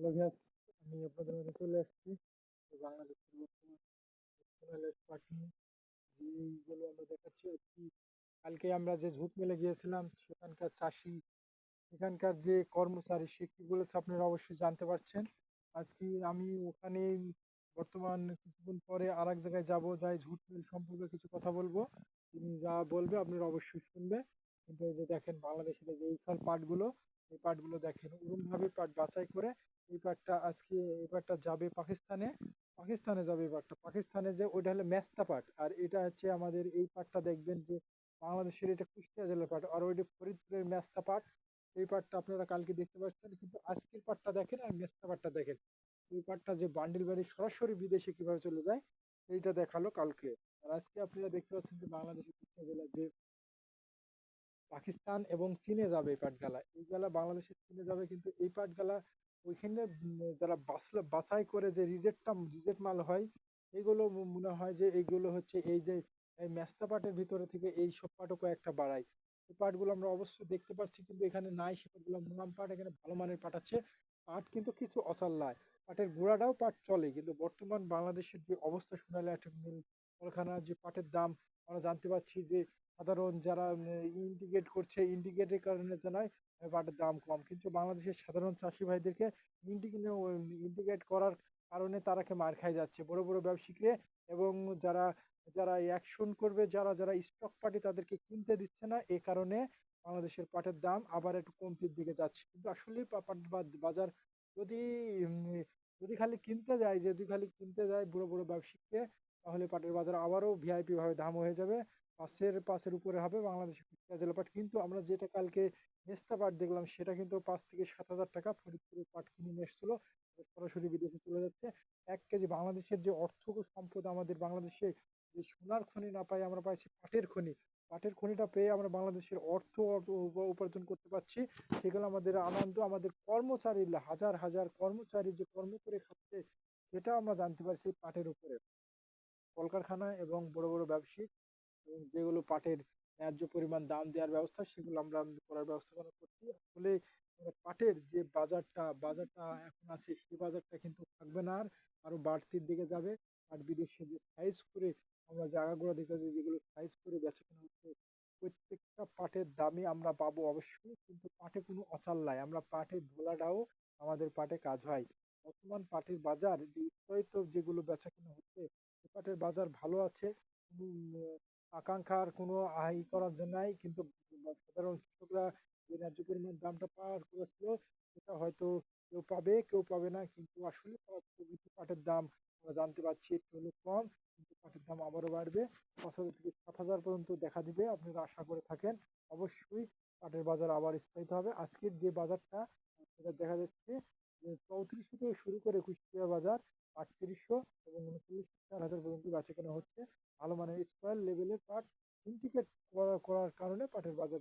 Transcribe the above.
Hello আমি আপনাদের মাঝে চলে আসছি। বাংলাদেশের বর্তমান পাখি আমরা দেখাচ্ছি কালকে আমরা যে ঝুট মেলে গিয়েছিলাম, সেখানকার চাষি, সেখানকার যে কর্মচারী, সে কী বলেছে আপনারা অবশ্যই জানতে পারছেন। আজকে আমি ওখানেই বর্তমান কিছুক্ষণ পরে আর এক জায়গায় যাব, যাই ঝুট মিল সম্পর্কে কিছু কথা বলব। তিনি যা বলবে আপনারা অবশ্যই শুনবে। কিন্তু এই যে দেখেন বাংলাদেশের যে এইখান পাটগুলো, এই পাটগুলো দেখেন, ওরমভাবে পাট বাছাই করে এই পাটটা আজকে, এই পাটটা যাবে পাকিস্তানে পাকিস্তানে যাবে এই পাটটা পাকিস্তানে যে, ওইটা হলো মেস্তা পাট আর এটা হচ্ছে আমাদের এই পাটটা দেখবেন যে, বাংলাদেশের এটা কুষ্টিয়া জেলার পাট আর ওইটা ফরিদপুরের মেস্তা পাট এই পাটটা আপনারা কালকে দেখতে পাচ্ছেন। কিন্তু আজকের পাটটা দেখেন আর মেস্তা পাটটা দেখেন। এই পাটটা যে, বান্ডিল বাড়ি সরাসরি বিদেশে কীভাবে চলে যায়, এইটা দেখাল কালকে। আর আজকে আপনারা দেখতে পাচ্ছেন যে, বাংলাদেশের কুষ্টিয়া জেলার যে, পাকিস্তান এবং চীনে যাবে এই পাটগালা। এই গালা বাংলাদেশের চীনে যাবে, কিন্তু এই পাটগালা ওইখানে যারা বাছলো, বাছাই করে যে রিজেক্টটা রিজেক্ট মাল হয়, এগুলো মনে হয় যে এইগুলো হচ্ছে এই যে, এই মেস্তা পাটের ভিতরে থেকে এই সব পাটও কয়েকটা বাড়ায়। এই পাটগুলো আমরা অবশ্যই দেখতে পাচ্ছি কিন্তু এখানে নাই সে পাটগুলো। মুলাম পাট এখানে ভালো মানের পাট আছে। পাট কিন্তু কিছু অচাল নয় পাটের গোড়াটাও পাট চলে, কিন্তু বর্তমান বাংলাদেশের যে অবস্থা শোনালে একটা মিল কলকারখানার যে পাটের দাম, আমরা জানতে পারছি যে সাধারণ যারা ইন্ডিকেট করছে, ইন্ডিকেটের কারণে জানায় পাটের দাম কম। কিন্তু বাংলাদেশের সাধারণ চাষি ভাইদেরকে ইন্ডিকেট করার কারণে তারাকে মার খাই যাচ্ছে। বড় বড় ব্যবসায়ীকে এবং যারা যারা অ্যাকশন করবে, যারা যারা স্টক পার্টি তাদেরকে কিনতে দিচ্ছে না, এ কারণে বাংলাদেশের পাটের দাম আবার একটু কমতির দিকে যাচ্ছে। কিন্তু আসলে পাট বাজার যদি যদি খালি কিনতে যায়, যদি খালি কিনতে যায় বড় বড় ব্যবসায়ীকে তাহলে পাটের বাজার আবারও ভিআইপি ভাবে দাম হয়ে যাবে। পাঁচের পাঁচের উপরে হবে কুষ্টিয়া জেলা পাট। কিন্তু আমরা যেটা কালকে মেস্তা পাট দেখলাম, সেটা কিন্তু পাঁচ থেকে সাত হাজার টাকা ফরিদপুরের পাট কিনে নিয়ে এসেছিল। সরাসরি বিদেশে চলে যাচ্ছে। এক কেজি বাংলাদেশের যে অর্থ সম্পদ আমাদের বাংলাদেশে যে সোনার খনি না পাই আমরা পাইছি পাটের খনি। পাটের খনিটা পেয়ে আমরা বাংলাদেশের অর্থ অর্থ উপ- উপার্জন করতে পারছি। সেগুলো আমাদের আনন্দ, আমাদের কর্মচারী হাজার হাজার কর্মচারী যে কর্ম করে খাচ্ছে সেটা আমরা জানতে পারছি পাটের উপরে। কলকারখানা এবং বড় বড় ব্যবসায়ী এবং যেগুলো পাটের ন্যায্য পরিমাণ দাম দেওয়ার ব্যবস্থা, সেগুলো আমরা করার ব্যবস্থা করছি। আসলে পাটের যে বাজারটা বাজারটা এখন আছে, সেই বাজারটা কিন্তু থাকবে না আর আরও বাড়তির দিকে যাবে। আর বিদেশে যে সাইজ করে আমরা জায়গাগুলো দেখে যে যেগুলো সাইজ করে বেচা কেনা হচ্ছে, প্রত্যেকটা পাটের দামই আমরা পাবো অবশ্যই, কিন্তু পাটে কোনো অচাল নাই। আমরা পাটের ধোলাটাও আমাদের পাটে কাজ হয়। বর্তমান পাটের বাজার উৎসাহিত যেগুলো বেচা কেনা হচ্ছে পাটের বাজার ভালো আছে আকাঙ্ক্ষার কোনো আয় করার জন্য নাই, কিন্তু সাধারণ কৃষকরা যে ন্যায্য পরিমাণ দামটা পাওয়ার করেছিল, সেটা হয়তো কেউ পাবে কেউ পাবে না, কিন্তু আসলে পাটের দাম আমরা জানতে পারছি একটু হলেও কম, কিন্তু পাটের দাম আবারও বাড়বে। পাঁচ হাজার থেকে সাত হাজার পর্যন্ত দেখা দিবে, আপনারা আশা করে থাকেন। অবশ্যই পাটের বাজার আবার স্থায়িত হবে। আজকের যে বাজারটা, সেটা দেখা যাচ্ছে চৌত্রিশশো থেকে শুরু করে কুষ্টিয়া বাজার, আটত্রিশশো এবং উনচল্লিশ চার হাজার পর্যন্ত বেচা কেনা হচ্ছে। ভালো মানের স্কোয়ার লেভেলের পাট ইন্ডিকেট করার কারণে পাটের বাজার